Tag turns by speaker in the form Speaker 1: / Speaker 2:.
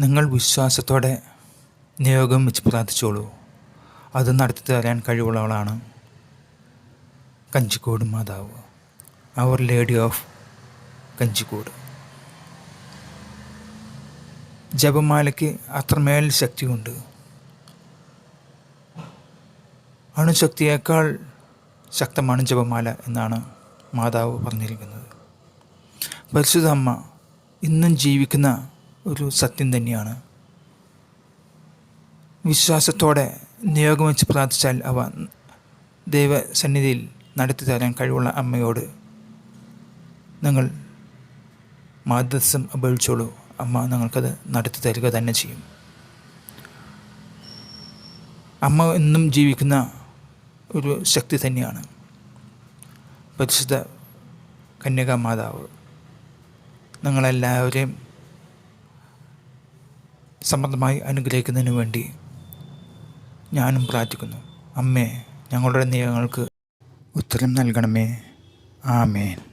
Speaker 1: നിങ്ങൾ വിശ്വാസത്തോടെ നിയോഗം വെച്ച് പ്രാർത്ഥിച്ചോളൂ. അത് നടത്തി തരാൻ കഴിവുള്ളവളാണ്. കഞ്ചിക്കോട് മാതാവ്. അവർ ലേഡി ഓഫ് കഞ്ചിക്കോട്. ജപമാലയ്ക്ക് അത്രമേൽ ശക്തിയുണ്ട്. അണുശക്തിയേക്കാൾ ശക്തമാണ് ജപമാല എന്നാണ് മാതാവ് പറഞ്ഞിരിക്കുന്നത്. പരിശുദ്ധ അമ്മ ഇന്നും ജീവിക്കുന്ന ഒരു സത്യം തന്നെയാണ്. വിശ്വാസത്തോടെ നിയോഗം വെച്ച് പ്രാർത്ഥിച്ചാൽ അവ ദൈവസന്നിധിയിൽ നടത്തി തരാൻ കഴിവുള്ള അമ്മയോട് നിങ്ങൾ മാതൃസം അപേക്ഷിച്ചോളൂ. അമ്മ നിങ്ങൾക്കത് നടത്തി തരിക തന്നെ ചെയ്യും. അമ്മ എന്നും ജീവിക്കുന്ന ഒരു ശക്തി തന്നെയാണ്. പരിശുദ്ധ കന്യകാ മാതാവ് നിങ്ങളെല്ലാവരെയും സമൃദ്ധമായി അനുഗ്രഹിക്കുന്നതിന് വേണ്ടി ഞാനും പ്രാർത്ഥിക്കുന്നു. അമ്മേ ഞങ്ങളുടെ നിയമങ്ങൾക്ക് ഉത്തരം നൽകണമേ. ആമേൻ.